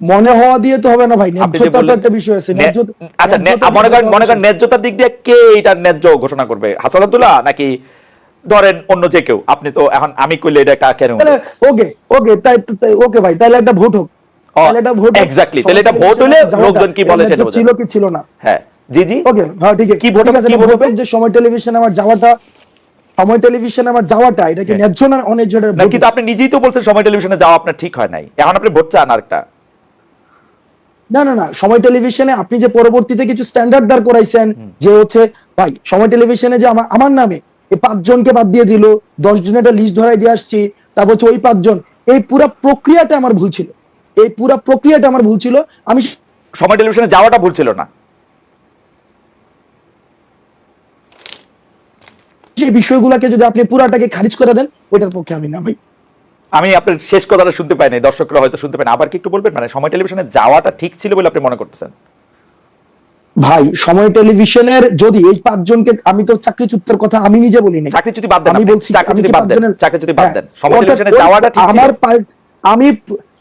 মনে হওয়া দিয়ে তো হবে না ভাই ন্যায্যতা তো একটা বিষয় আছে আচ্ছা মনে করেন মনে করেন ন্যায্যতার দিক দিয়ে কে এটা ন্যায্য ঘোষণা করবে? হাসান আব্দুল্লাহ নাকি ধরেন অন্য যে কেউ? আপনি তো এখন আমি কইলে এটা কা- কেন ওকে ওকে তাই ওকে ভাই তাহলে একটা ভোট হোক। তাহলে একটা ভোট exactly, তাহলে এটা ভোট হলে লোকজন কি বলে সেটা ছিল কি ছিল না? হ্যাঁ জি জি। ওকে হ্যাঁ ঠিক আছে। কি ভোট আছে কি ভোট হবে? যে সময় টেলিভিশন আমার যাওয়াটা সময় টেলিভিশনে আমার যাওয়াটা এটা কি হ্যাঁ। ন্যায্য না অন্যায্য এটা কিন্তু আপনি নিজেই তো বলছেন সময় টেলিভিশনে যাওয়া আপনার ঠিক হয় নাই। এখন আপনি ভোট চান আরেকটা। না না না সময় টেলিভিশনে আপনি যে পরবর্তীতে কিছু স্ট্যান্ডার্ড দাঁড় করাইছেন যে হচ্ছে ভাই সময় টেলিভিশনে যে আমার আমার নামে এই পাঁচজনকে বাদ দিয়ে দিল দশ জনের একটা লিস্ট ধরাই দিয়ে আসছি তারপর হচ্ছে ওই পাঁচজন এই পুরা প্রক্রিয়াটা আমার ভুল ছিল। এই পুরা প্রক্রিয়াটা আমার ভুল ছিল আমি সময় টেলিভিশনে যাওয়াটা ভুল ছিল না। যে বিষয়গুলোকে যদি আপনি পুরাটাকে খারিজ করে দেন ওইটার পক্ষে আমি না ভাই। আমি আপনার শেষ কথাটা শুনতে পাই নাই দর্শকরা হয়তো শুনতে পাই না। আবার কি একটু বলবেন? মানে সময় টেলিভিশনে যাওয়াটা ঠিক ছিল বলে আপনি মনে করতেছেন? ভাই সময় টেলিভিশনের যদি এই পাঁচজনকে আমি তো চাকরিচ্যুতের কথা আমি নিজে বলি নাই। চাকরি যদি বাদ দেন আমি বলছি চাকরি যদি বাদ দেন। পাঁচজনের- চাকরি যদি বাদ হ্যাঁ, দেন। সময় টেলিভিশনে যাওয়াটা ঠিক আমার আমি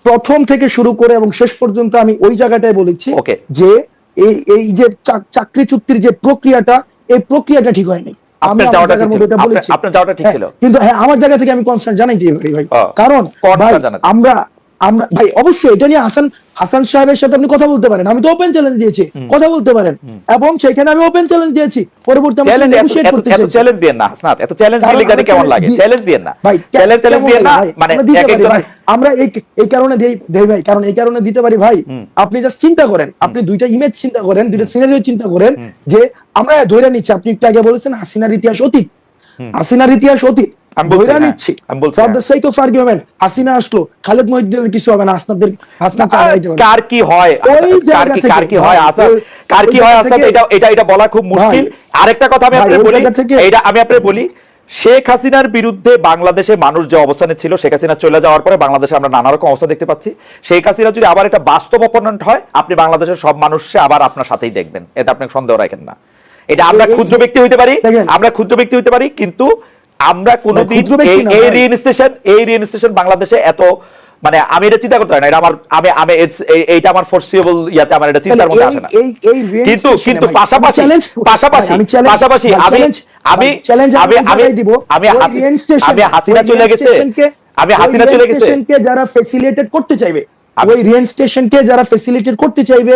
প্রথম থেকে শুরু করে এবং শেষ পর্যন্ত আমি ওই জায়গাটাই বলেছি. যে এই এই যে চাক- চাকরি চুক্তির যে প্রক্রিয়াটা এই প্রক্রিয়াটা ঠিক হয়নি। আপনার যাওয়াটা ঠিক ছিল। আপনার- যাওয়াটা ঠিক হ্যাঁ, ছিল। কিন্তু হ্যাঁ আমার জায়গা থেকে আমি কনসার্ন জানাই দিয়ে ভাই ও, কারণ। আমরা আমরা ভাই অবশ্যই এটা নিয়ে হাসান হাসান সাহেবের সাথে আপনি কথা বলতে পারেন। আমি তো ওপেন চ্যালেঞ্জ দিয়েছি। কথা বলতে পারেন। এবং সেখানে আমি ওপেন চ্যালেঞ্জ দিয়েছি। পরবর্তী আমরা চ্যালেঞ্জ নেগোশিয়েট করতে চাইছি। চ্যালেঞ্জ দিয়েন না হাসনাত। এত চ্যালেঞ্জ দিলে গাড়ি কেমন লাগে? চ্যালেঞ্জ দিয়েন না। ভাই চ্যালেঞ্জ চ্যালেঞ্জ দিয়েন না মানে এক পারি আমরা এই এই কারণে দেই দেই ভাই কারণ এই কারণে দিতে পারি ভাই। আপনি জাস্ট চিন্তা করেন। আপনি দুইটা ইমেজ চিন্তা করেন দুইটা সিনারিও চিন্তা করেন যে আমরা ধরে নিচ্ছি আপনি একটু আগে বলেছেন হাসিনার ইতিহাস অতীত। হাসিনার ইতিহাস অতীত। আমি বলছি, হ্যাঁ, নিচ্ছি। ফর হ্যাঁ। The sake of argument Hasina আসলো খালেদ মহিউদ্দিনের কিছু হবে না হাসনাদের হাসনা চালাই যাবে না। কার কি হয়? ওই জায়গা থেকে, কার কি হয়? ভাই, কার কি হয় জায়গা এটা এটা এটা বলা খুব মুশকিল। আরেকটা কথা আমি আপনাকে বলি এটা আমি আপনাকে বলি শেখ হাসিনার বিরুদ্ধে বাংলাদেশে মানুষ যে অবস্থানে ছিল শেখ হাসিনা চলে যাওয়ার পরে বাংলাদেশে আমরা নানা রকম অবস্থা দেখতে পাচ্ছি। শেখ হাসিনা যদি আবার একটা বাস্তব অপোনেন্ট হয় আপনি বাংলাদেশের সব মানুষকে আবার আপনার সাথেই দেখবেন। এটা আপনি সন্দেহ রাখেন না। এটা আমরা ক্ষুদ্র ব্যক্তি হইতে পারি আমরা ক্ষুদ্র ব্যক্তি হইতে পারি কিন্তু আমরা কোনোদিন এই ভাই। স্টেশন এই রেল স্টেশন বাংলাদেশে এত মানে আমি এটা চিন্তা করতে পারি না এটা আমার আমি আমি এইটা আমার ফোর্সিয়েবল ইয়াতে আমার এটা চিন্তার মধ্যে আসে না। এই এই কিন্তু কিন্তু পাশাপাশি পাশাপাশি পাশাপাশি আমি আমি আমি আমি আমি দিব, আমি আমি হাসিনা চলে গেছে। আমি হাসিনা চলে গেছে। যারা ফেসিলিটেট করতে চাইবে ওই রেঞ্জ স্টেশনকে যারা ফেসিলিটেট করতে চাইবে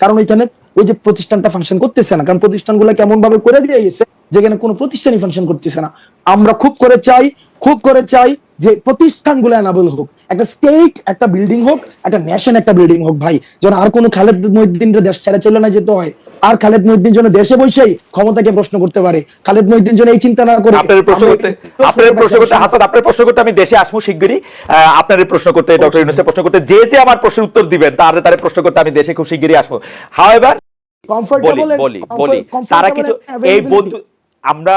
কারণ ওইখানে ওই যে প্রতিষ্ঠানটা ফাংশন করতেছে না। কারণ প্রতিষ্ঠানগুলো কেমন ভাবে করে দিয়ে গেছে যেখানে কোনো প্রতিষ্ঠানই ফাংশন করতেছে না। আমরা খুব করে চাই, খুব করে চাই যে প্রতিষ্ঠানগুলো অ্যানাবল হোক একটা স্টেট একটা বিল্ডিং হোক একটা ন্যাশন একটা বিল্ডিং হোক ভাই। যেন আর কোনো খালেদ মহিদ্দিন দেশ ছেড়ে চলে না যেতে হয়। আর খালেদ মহিদ্দিন যেন দেশে বসেই ক্ষমতাকে প্রশ্ন করতে পারে। খালেদ মহিদ্দিন যেন এই চিন্তা না করে আপনার প্রশ্ন করতে আপনার প্রশ্ন করতে হাসান আপনার প্রশ্ন করতে আমি দেশে আসব শিগগিরই। আপনার প্রশ্ন করতে ডক্টর ইউনুসের প্রশ্ন করতে যে যে আমার প্রশ্নের উত্তর দিবেন তার তার প্রশ্ন করতে আমি দেশে খুব শিগগিরই আসব। হাওয়েভার বলি বলি বলি। তারা কিছু এই বন্ধু আমরা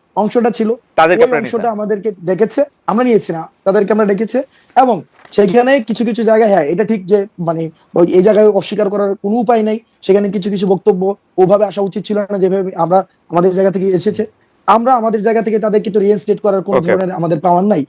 অংশটা ছিল। তাদেরকে অংশটা আমাদেরকে ডেকেছে। আমরা নিয়েছি না তাদেরকে আমরা ডেকেছে। এবং সেখানে কিছু কিছু জায়গায় হ্যাঁ এটা ঠিক যে মানে ওই এই জায়গায় অস্বীকার করার কোনো উপায় নাই। সেখানে কিছু কিছু বক্তব্য ওভাবে আসা উচিত ছিল না যেভাবে আমরা আমাদের জায়গা থেকে এসেছে। আমরা আমাদের জায়গা থেকে তাদেরকে তো রিয়েস্টেট করার কোনো ধরনের আমাদের পাওয়ার নাই।